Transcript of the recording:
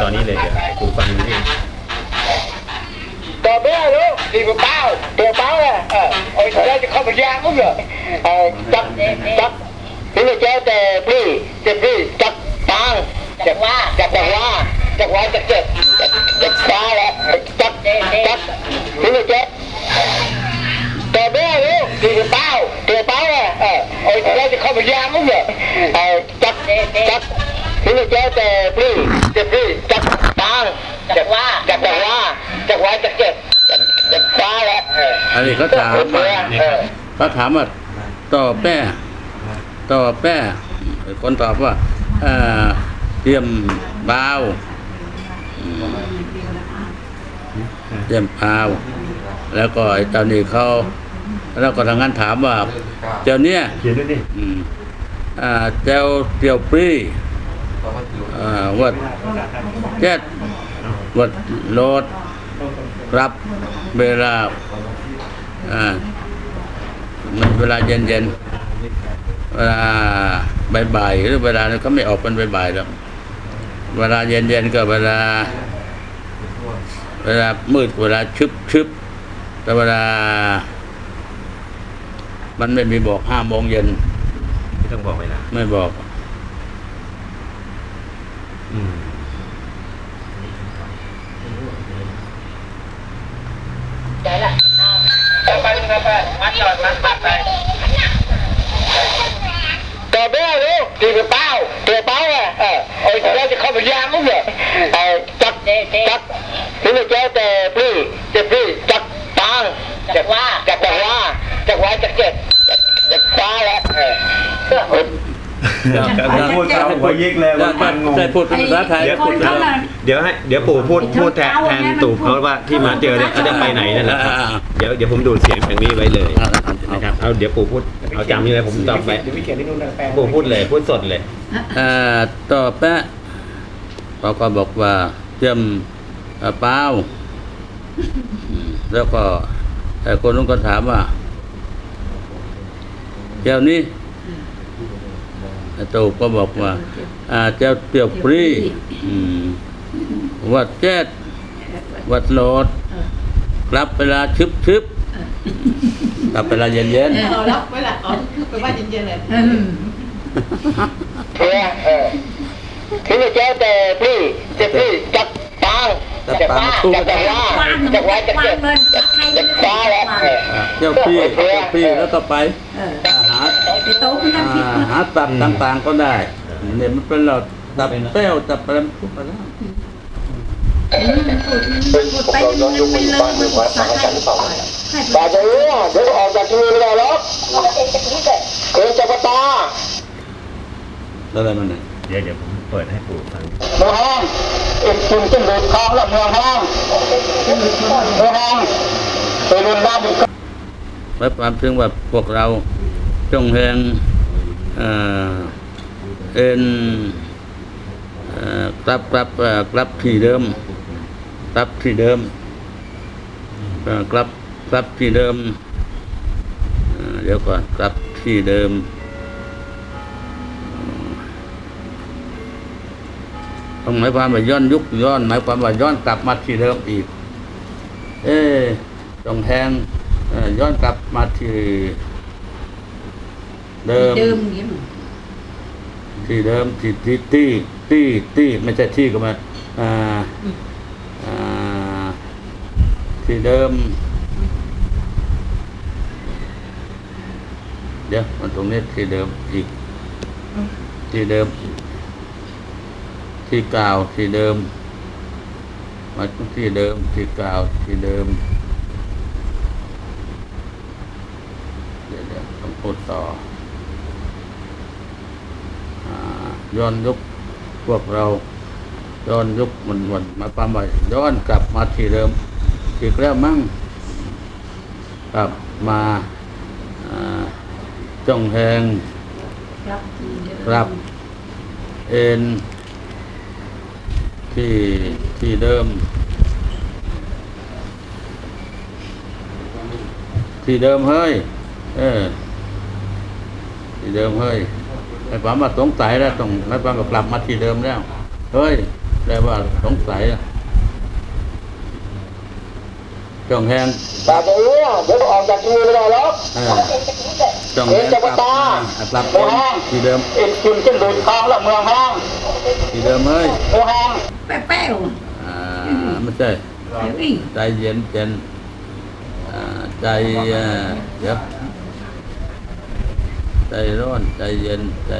ตอนนี้เลยกูฟังดิต่อเบี้ยลูกสี่เป้าเปล่าเป้าเลยเออไอ้ตัวจะเข้าไปยางมั้งเหรอเออจับจับนี่ไม่แจ้แต่พี่เจ็บพี่จับตางจับว่าจับจับว่าจับว่าจับเจ็บจับตาแล้วจับจับนี่ไม่แก้ต่อเบี้ยลูกสี่เป้าเปล่าเป้าเลยเออไอ้ตัวจะเข้าไปยางมั้งเหรอเออจับจับนี่ไม่แจ้แต่พี่ อันนี้เขาถามว่าเออเขาถามว่าต่อแป้ต่อแป้คนตอบว่าเตรียมบาวเตรียมบาว แล้วก็ไอ้เจ้านี่เขาแล้วก็ทางนั้นถามว่า เจ้าเนี่ยเขียนด้วยดิอืมอ่าเจ้าเตียวปรีอ่าวัดแจ๊ดวัดโลดรับเวลา อ่ามันเวลาเย็นเย็นๆเวลาบ่ายๆหรือเวลานั้นเขาไม่ออกเป็นบ่ายๆหรอกเวลาเย็นเย็นๆก็เวลา เวลามืดเวลาชึบชึบแต่เวลา มันไม่มีบอกห้าโมงเย็นไม่ต้องบอกเวลาไม่บอก อืม Tờ bé đó, thì một bao, tờ bao nè, ờ, ôi trời ơi, thì không phải giang cũng được. Ờ, chắc, chắc, thế là chơi tờ bì, tờ bì, chắc, tăng, chắc hoa, chắc đằng hoa, chắc hoa, chắc chết, chắc, chắc พูดเขาหัวยิกเลยว่ามันงงใช่พูดเป็นภาษาไทยเดี๋ยวพูดเดี๋ยวเดี๋ยวให้เดี๋ยวปู่พูดพูดแทนแทนตู่เขาว่าที่มาเจอเนี่ยเขาจะไปไหนนั่นแหละครับเดี๋ยวเดี๋ยวผมดูดเสียงทางนี้ไว้เลยนะครับเอาเดี๋ยวปู่พูดเอาจำนี่เลยผมตอบไปปู่พูดเลยพูดสดเลย เอ่อต่อแปะเขาก็บอกว่าเตรียมเอ่อเปล่าอืมแล้วก็แต่คนนู้นก็ถามว่าแก้วนี้ไอ้ ตู่ก็บอกว่าอ่าเจ้าเปรียวปรีอืมวัดแจ๊ดวัดโลดกลับเวลาชึบชึบกลับเวลาเย็นเย็นเอาแล้วเวลาเอาไปว่าเย็นๆเลย Thế, ờ. Thế là chơi tờ bì, tờ bì, chắc, tăng, chắc hoa, chắc đằng hoa, chắc hoa, chắc chết, chắc, chắc xa là, ๆ ờ. อ่าเจ้าพี่เจ้าพี่แล้วก็ไปเอออ่าหาไปโต๊ะคุณน้ำพริกอ่า หาตับต่างๆก็ได้เนี่ยมันเป็นเราตับเปรี้ยวตับอะไรมันพูดไปแล้วพูดไปมันไม่เลยมันบอกสาให้ให้ Bà chú, đứa ở จากที่นี่แล้วหรอเออจักรตาอะไรมันเนี่ยเดี๋ยวเดี๋ยวผมเปิดให้ปู่ฟังเมืองห้องเอ็มคุณจิ้งหรีดทองและเมืองห้องเมืองห้องเป็นรุ่นบ้านอยู่หมายความถึงว่าพวกเราจงแหง เอ็นกลับกลับกลับที่เดิมกลับที่เดิมกลับกลับที่เดิมเดี๋ยวก่อนกลับที่เดิมต้องหมายความว่าย้อนยุคย้อนหมายความว่าย้อนกลับมาที่เดิมอีก เอ๊ะจงแทงย้อนกลับมาที่ เดิม เดิมอย่างนี้ที่เดิมที่ที่ที่ที่ที่ไม่ใช่ที่ก็มาอ่าอ่าที่เดิม เดี๋ยวมันตรงนี้ที่เดิมอีก ที่เดิม ที่เก่าที่เดิมมาที่เดิมที่เก่าที่เดิมเดี๋ยวเดี๋ยวต้องพูดต่ออ่า ย้อนยุคพวกเราย้อนยุคมันวันมาความว่าย้อนกลับมาที่เดิมอีกแล้วมั้งกลับมาอ่าจ้องแหงครับทีเดิมรับเอ็นที่ที่เดิม ที่เดิมเฮ้ยเออที่เดิมเฮ้ย ไอ้ป๋ามาสงสัยแล้วต้องไอ้ป๋ามากลับมาที่เดิมแล้วเฮ้ยแปลว่าสงสัยอะจองแหงแต่เดี๋ยวเดี๋ยวออกจากที่ไม่ได้หรอกเออจองแหเดี๋ยวงจะปมารับตาอะปรับเมืองห้างที่เดิมเอ็นกินขึ้นดูดคลองแล้วเมืองห้างที่เดิมเอ้ยเมืองห้างแป้วอ่าไม่ใช่ๆเดี๋ยวอีกใจเย็นเย็นอ่าใจเอ่อเดี๋ยว ใจร้อนใจเย็นใจ